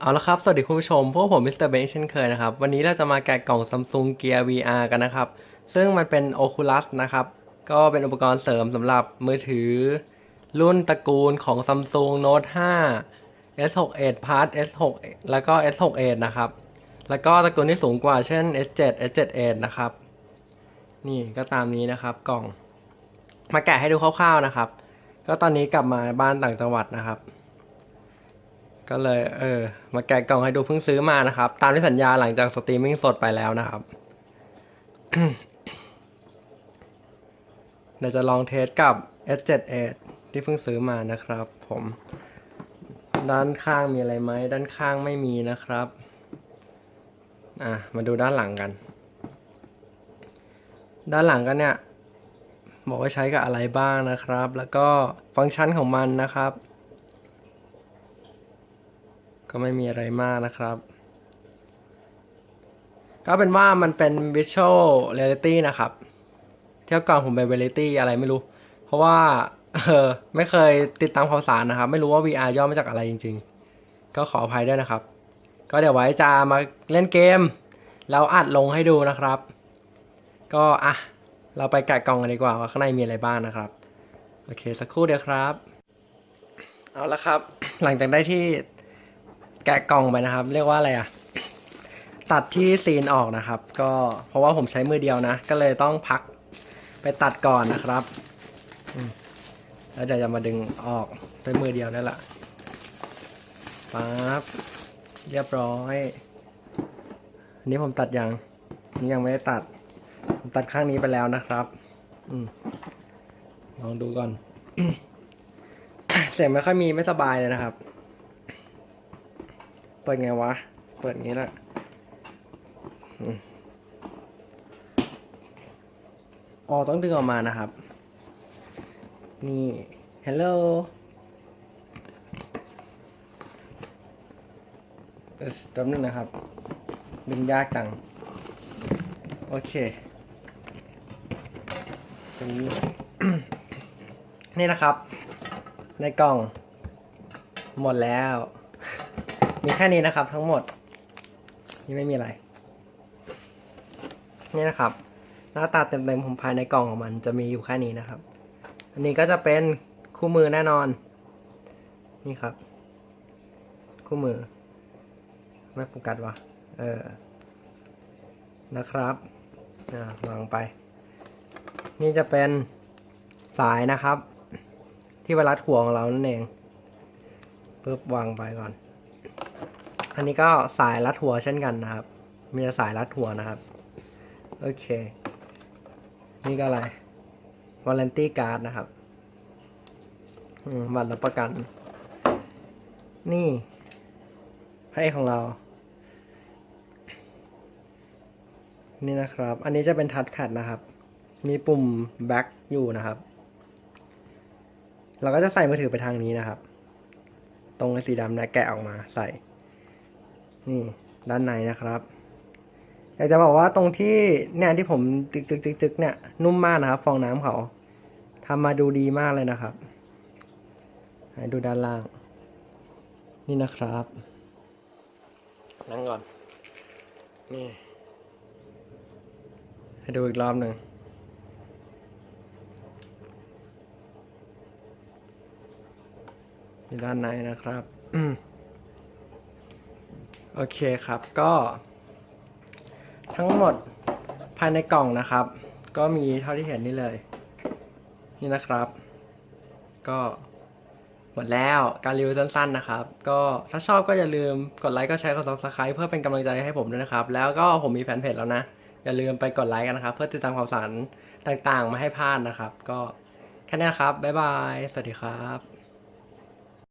เอาละครับ สวัสดีคุณผู้ชม พวกผมมิสเตอร์เบนเช่นเคยนะครับ วันนี้เราจะมาแกะกล่อง Samsung Gear VR กันนะครับ ซึ่งมันเป็น Oculus นะครับ ก็เป็นอุปกรณ์เสริมสำหรับมือถือ รุ่นตระกูลของ Samsung Note 5 S68 Plus S6 แล้วก็ S68 นะครับ แล้วก็ตระกูลที่สูงกว่าเช่น S7 S7e นะครับ นี่ก็ตามนี้นะครับกล่อง มาแกะให้ดูคร่าวๆนะครับ ก็ตอนนี้กลับมาบ้านต่างจังหวัดนะครับ ก็เลยเออ มาแกะกล่องให้ดูเพิ่งซื้อมานะครับ ตามที่สัญญาหลังจากสตรีมมิ่งสดไปแล้วนะครับเดี๋ยวจะลองเทสกับ S78 ที่เพิ่งซื้อมานะครับผม ด้านข้างมีอะไรไหม ด้านข้างไม่มีนะครับ อะ มาดูด้านหลังกัน ด้านหลังกันเนี่ย บอกว่าใช้กับอะไรบ้างนะครับ แล้วก็ฟังก์ชันของมันนะครับ ก็ไม่มีอะไรมากนะครับ ก็เป็นว่ามันเป็น Virtual Reality นะครับ เที่ยวก่อนผมเป็น Reality อะไรไม่รู้ เพราะว่าเออไม่เคยติดตามข่าวสารนะครับ ไม่รู้ว่า VR ย่อมาจากอะไรจริง ๆ ก็ขออภัยด้วยนะครับ ก็เดี๋ยวไว้จะมาเล่นเกมแล้วอัดลงให้ดูนะครับ ก็อะเราไปแกะกล่องกันดีกว่าว่าข้างในมีอะไรบ้างนะครับ โอเค สักครู่เดียวครับ เอาละครับ หลังจากได้ที่ แกะกล่องไปนะครับ เรียกว่าอะไรอะตัดที่ซีนออกนะครับ ก็เพราะว่าผมใช้มือเดียวนะ ก็เลยต้องพักไปตัดก่อนนะครับแล้วเดี๋ยวจะมาดึงออกด้วยมือเดียวนั่นแหละปั๊บเรียบร้อย อันนี้ผมตัดยังนี่ยังไม่ได้ตัด ผมตัดข้างนี้ไปแล้วนะครับอลองดูก่อน เสียงไม่ค่อยมีไม่สบายเลยนะครับ เปิดไงวะ เปิดงี้แหละอ๋อต้องดึงออกมานะครับ นี่ hello เออแป๊บนึงนะครับ ดึงยากจัง โอเคตรงนี้นี่นะครับ ในกล่อง หมดแล้ว มีแค่นี้นะครับ ทั้งหมด นี่ไม่มีอะไร นี่นะครับ หน้าตาเต็มๆผมภายในกล่องของมันจะมีอยู่แค่นี้นะครับ อันนี้ก็จะเป็นคู่มือแน่นอน นี่ครับ คู่มือ ไม่โฟกัสวะเออนะครับอ่าวางไป นี่จะเป็นสายนะครับ ที่เวลาถ่วงของเรานั่นเองปึ๊บวางไปก่อน อันนี้ก็สายรัดหัวเช่นกันนะครับ มีสายรัดหัวนะครับ โอเค นี่ก็อะไร warranty card นะครับบัตรรับประกัน นี่ให้ของเรา นี่นะครับ อันนี้จะเป็นทัชแพดนะครับ มีปุ่ม back อยู่นะครับ เราก็จะใส่มือถือไปทางนี้นะครับ ตรงสีดำนะแกะออกมาใส่ นี่ด้านในนะครับอยากจะบอกว่าตรงที่เนี่ยที่ผมจึกจึกจึกจึกเนี่ยนุ่มมากนะครับ ฟองน้ำเขาทำมาดูดีมากเลยนะครับให้ดูด้านล่าง นี่นะครับ นั่งก่อน นี่ ให้ดูอีกรอบหนึ่งอยู่ด้านในนะครับอืม โอเคครับก็ทั้งหมดภายในกล่องนะครับ ก็มีเท่าที่เห็นนี่เลย นี่นะครับ ก็หมดแล้วการรีวิวสั้นๆนะครับ ก็ถ้าชอบก็อย่าลืมกดไลค์ก็แชร์กด subscribe เพื่อเป็นกำลังใจให้ผมด้วยนะครับ แล้วก็ผมมีแฟนเพจแล้วนะ อย่าลืมไปกดไลค์กันนะครับ เพื่อติดตามข่าวสารต่างๆ มาให้พลาดนะครับ ก็แค่นี้ครับบ๊ายบาย สวัสดีครับ